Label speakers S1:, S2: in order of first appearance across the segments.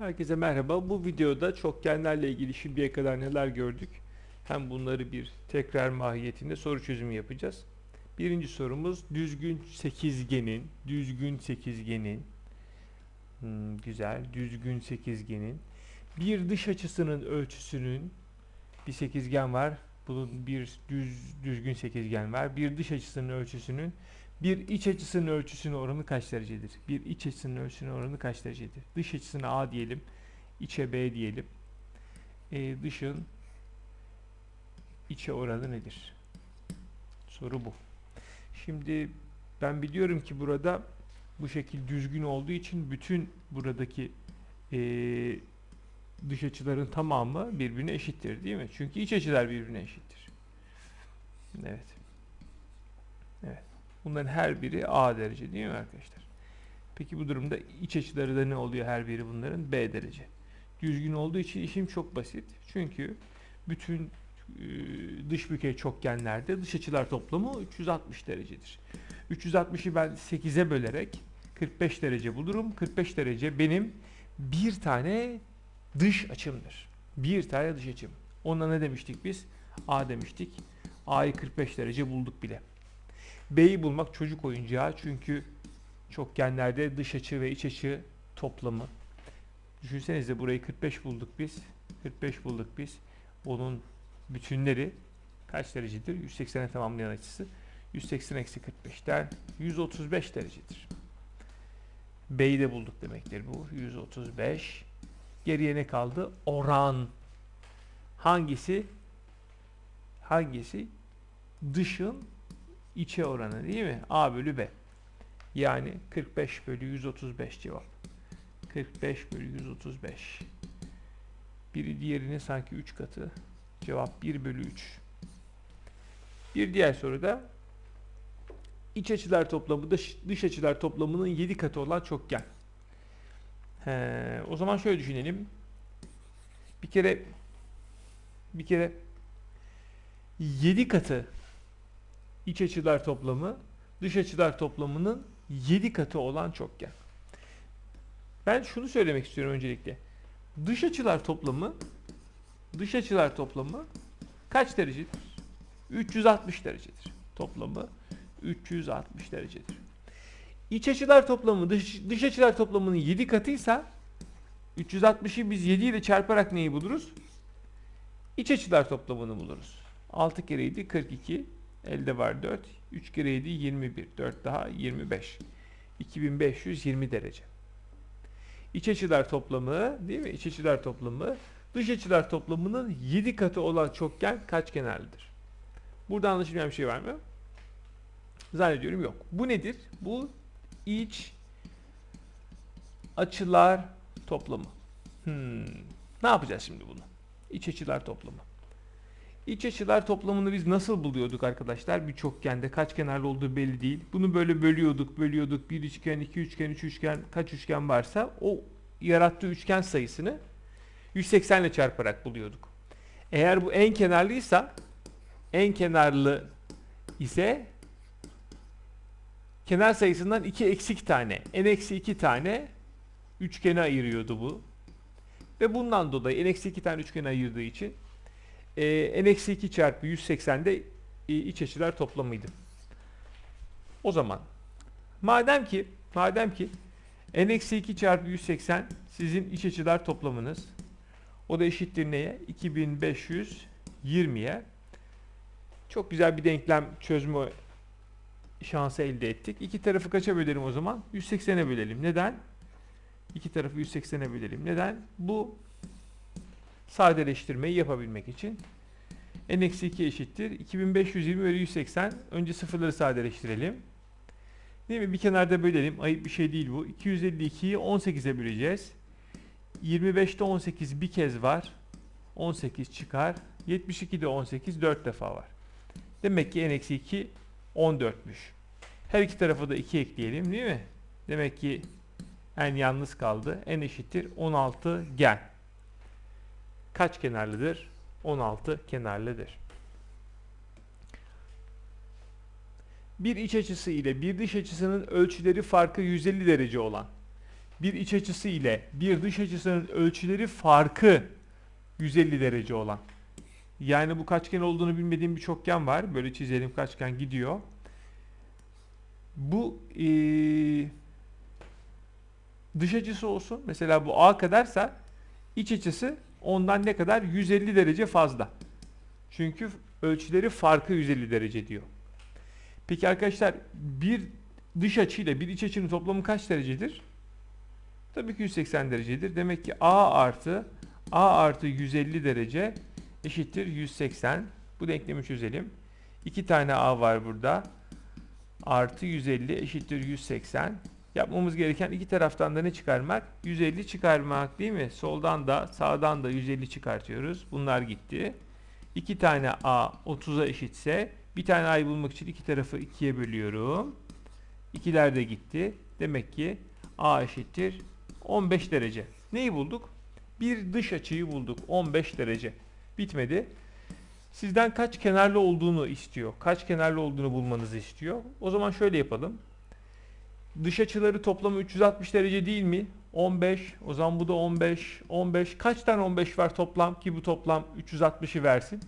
S1: Herkese merhaba. Bu videoda çokgenlerle ilgili şimdiye kadar neler gördük? Hem bunları bir tekrar mahiyetinde soru çözümü yapacağız. Birinci sorumuz düzgün sekizgenin, düzgün sekizgenin, hmm, güzel, düzgün sekizgenin bir dış açısının ölçüsünün bir sekizgen var. Bunun bir düz düzgün sekizgen var. Bir dış açısının ölçüsünün bir iç açısının ölçüsünün oranı kaç derecedir? Bir iç açısının ölçüsünün oranı kaç derecedir? Dış açısına A diyelim. içe B diyelim. E, dışın içe oranı nedir? Soru bu. Şimdi ben biliyorum ki burada bu şekil düzgün olduğu için bütün buradaki e, dış açıların tamamı birbirine eşittir değil mi? Çünkü iç açılar birbirine eşittir. Evet. Evet. Bunların her biri A derece değil mi arkadaşlar? Peki bu durumda iç açıları da ne oluyor her biri bunların? B derece. Düzgün olduğu için işim çok basit. Çünkü bütün e, dış bükey çokgenlerde dış açılar toplamı 360 derecedir. 360'ı ben 8'e bölerek 45 derece bulurum. 45 derece benim bir tane dış açımdır. Bir tane dış açım. Ona ne demiştik biz? A demiştik. A'yı 45 derece bulduk bile. B'yi bulmak çocuk oyuncağı çünkü çokgenlerde dış açı ve iç açı toplamı. Düşünsenize burayı 45 bulduk biz. 45 bulduk biz. Onun bütünleri kaç derecedir? 180'e tamamlayan açısı. 180 eksi 45'ten 135 derecedir. B'yi de bulduk demektir bu. 135. Geriye ne kaldı? Oran. Hangisi? Hangisi? Dışın içe oranı değil mi? A bölü B. Yani 45 bölü 135 cevap. 45 bölü 135. Biri diğerinin sanki 3 katı. Cevap 1 bölü 3. Bir diğer soruda iç açılar toplamı dış, dış açılar toplamının 7 katı olan çokgen. He, o zaman şöyle düşünelim. Bir kere bir kere 7 katı iç açılar toplamı dış açılar toplamının 7 katı olan çokgen. Ben şunu söylemek istiyorum öncelikle. Dış açılar toplamı dış açılar toplamı kaç derecedir? 360 derecedir. Toplamı 360 derecedir. İç açılar toplamı dış, dış açılar toplamının 7 katıysa 360'ı biz 7 ile çarparak neyi buluruz? İç açılar toplamını buluruz. 6 kere 7 42 Elde var 4. 3 kere 7 21. 4 daha 25. 2520 derece. İç açılar toplamı değil mi? İç açılar toplamı dış açılar toplamının 7 katı olan çokgen kaç kenarlıdır? Burada anlaşılmayan bir şey var mı? Zannediyorum yok. Bu nedir? Bu iç açılar toplamı. Hmm. Ne yapacağız şimdi bunu? İç açılar toplamı. İç açılar toplamını biz nasıl buluyorduk arkadaşlar? Bir çokgende kaç kenarlı olduğu belli değil. Bunu böyle bölüyorduk, bölüyorduk. Bir üçgen, iki üçgen, üç üçgen, kaç üçgen varsa o yarattığı üçgen sayısını 180 ile çarparak buluyorduk. Eğer bu en kenarlıysa en kenarlı ise kenar sayısından 2 eksik tane, n eksi 2 tane üçgene ayırıyordu bu. Ve bundan dolayı n eksi 2 tane üçgene ayırdığı için e, n-2 çarpı 180'de e, iç açılar toplamıydı. O zaman madem ki madem ki n-2 çarpı 180 sizin iç açılar toplamınız o da eşittir neye? 2520'ye çok güzel bir denklem çözme şansı elde ettik. İki tarafı kaça bölerim o zaman? 180'e bölelim. Neden? İki tarafı 180'e bölelim. Neden? Bu sadeleştirmeyi yapabilmek için n-2 eşittir. 2520 bölü 180. Önce sıfırları sadeleştirelim. Değil mi? Bir kenarda bölelim. Ayıp bir şey değil bu. 252'yi 18'e böleceğiz. 25'te 18 bir kez var. 18 çıkar. 72'de 18 4 defa var. Demek ki n-2 14'müş. Her iki tarafa da 2 ekleyelim değil mi? Demek ki n yalnız kaldı. n eşittir 16 gen kaç kenarlıdır? 16 kenarlıdır. Bir iç açısı ile bir dış açısının ölçüleri farkı 150 derece olan bir iç açısı ile bir dış açısının ölçüleri farkı 150 derece olan. Yani bu kaçgen olduğunu bilmediğim bir çokgen var. Böyle çizelim kaçgen gidiyor. Bu eee, dış açısı olsun. Mesela bu A kadarsa iç açısı ondan ne kadar? 150 derece fazla. Çünkü ölçüleri farkı 150 derece diyor. Peki arkadaşlar bir dış açıyla bir iç açının toplamı kaç derecedir? Tabii ki 180 derecedir. Demek ki A artı A artı 150 derece eşittir 180. Bu denklemi çözelim. İki tane A var burada. Artı 150 eşittir 180. Yapmamız gereken iki taraftan da ne çıkarmak? 150 çıkarmak değil mi? Soldan da sağdan da 150 çıkartıyoruz. Bunlar gitti. İki tane A 30'a eşitse bir tane A'yı bulmak için iki tarafı ikiye bölüyorum. İkiler de gitti. Demek ki A eşittir 15 derece. Neyi bulduk? Bir dış açıyı bulduk. 15 derece. Bitmedi. Sizden kaç kenarlı olduğunu istiyor. Kaç kenarlı olduğunu bulmanızı istiyor. O zaman şöyle yapalım. Dış açıları toplamı 360 derece değil mi? 15. O zaman bu da 15. 15. Kaç tane 15 var toplam ki bu toplam 360'ı versin?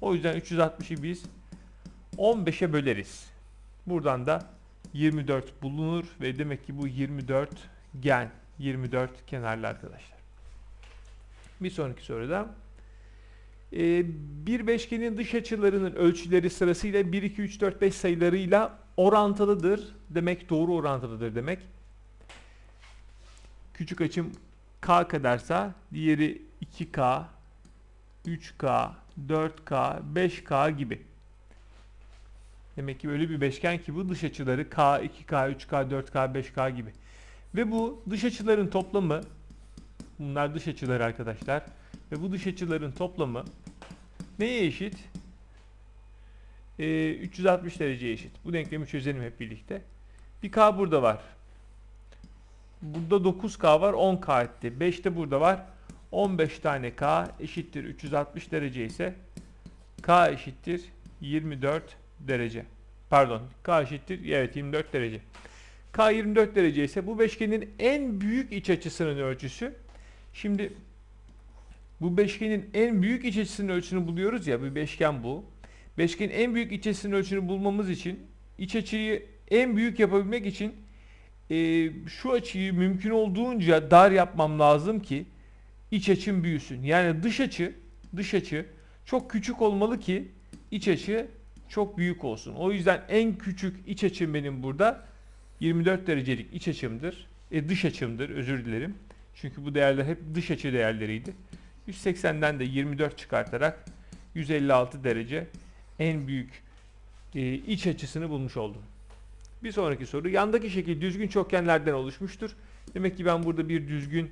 S1: O yüzden 360'ı biz 15'e böleriz. Buradan da 24 bulunur ve demek ki bu 24 gen. 24 kenarlı arkadaşlar. Bir sonraki soruda bir beşgenin dış açılarının ölçüleri sırasıyla 1, 2, 3, 4, 5 sayılarıyla orantılıdır. Demek doğru orantılıdır demek. Küçük açım k kadarsa diğeri 2k, 3k, 4k, 5k gibi. Demek ki böyle bir beşgen ki bu dış açıları k, 2k, 3k, 4k, 5k gibi. Ve bu dış açıların toplamı bunlar dış açıları arkadaşlar. Ve bu dış açıların toplamı neye eşit? Ee, 360 dereceye eşit. Bu denklemi çözelim hep birlikte. Bir k burada var. Burada 9k var 10k etti. 5 de burada var. 15 tane k eşittir 360 derece ise k eşittir 24 derece. Pardon k eşittir evet 24 derece. K 24 derece ise bu beşgenin en büyük iç açısının ölçüsü. Şimdi bu beşgenin en büyük iç açısının ölçüsünü buluyoruz ya bir beşgen bu. Beşgenin en büyük iç açısının ölçüsünü bulmamız için iç açıyı en büyük yapabilmek için e, şu açıyı mümkün olduğunca dar yapmam lazım ki iç açım büyüsün. Yani dış açı dış açı çok küçük olmalı ki iç açı çok büyük olsun. O yüzden en küçük iç açım benim burada 24 derecelik iç açımdır. E, dış açımdır özür dilerim. Çünkü bu değerler hep dış açı değerleriydi. 180'den de 24 çıkartarak 156 derece en büyük e, iç açısını bulmuş oldum. Bir sonraki soru. Yandaki şekil düzgün çokgenlerden oluşmuştur. Demek ki ben burada bir düzgün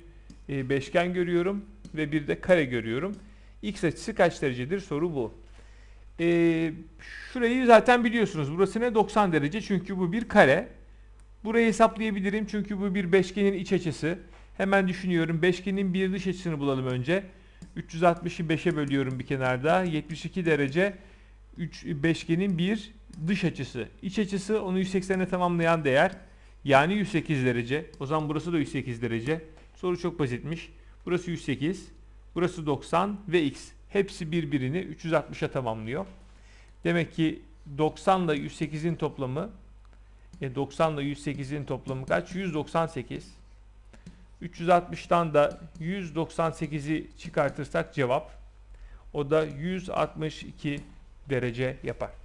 S1: e, beşgen görüyorum ve bir de kare görüyorum. X açısı kaç derecedir? Soru bu. E, şurayı zaten biliyorsunuz. Burası ne? 90 derece. Çünkü bu bir kare. Burayı hesaplayabilirim. Çünkü bu bir beşgenin iç açısı. Hemen düşünüyorum. Beşgenin bir dış açısını bulalım önce. 360'ı 5'e bölüyorum bir kenarda. 72 derece 3 beşgenin bir dış açısı. İç açısı onu 180'e tamamlayan değer. Yani 108 derece. O zaman burası da 108 derece. Soru çok basitmiş. Burası 108. Burası 90 ve x. Hepsi birbirini 360'a tamamlıyor. Demek ki 90 ile 108'in toplamı e 90 ile 108'in toplamı kaç? 198. 360'tan da 198'i çıkartırsak cevap o da 162 derece yapar.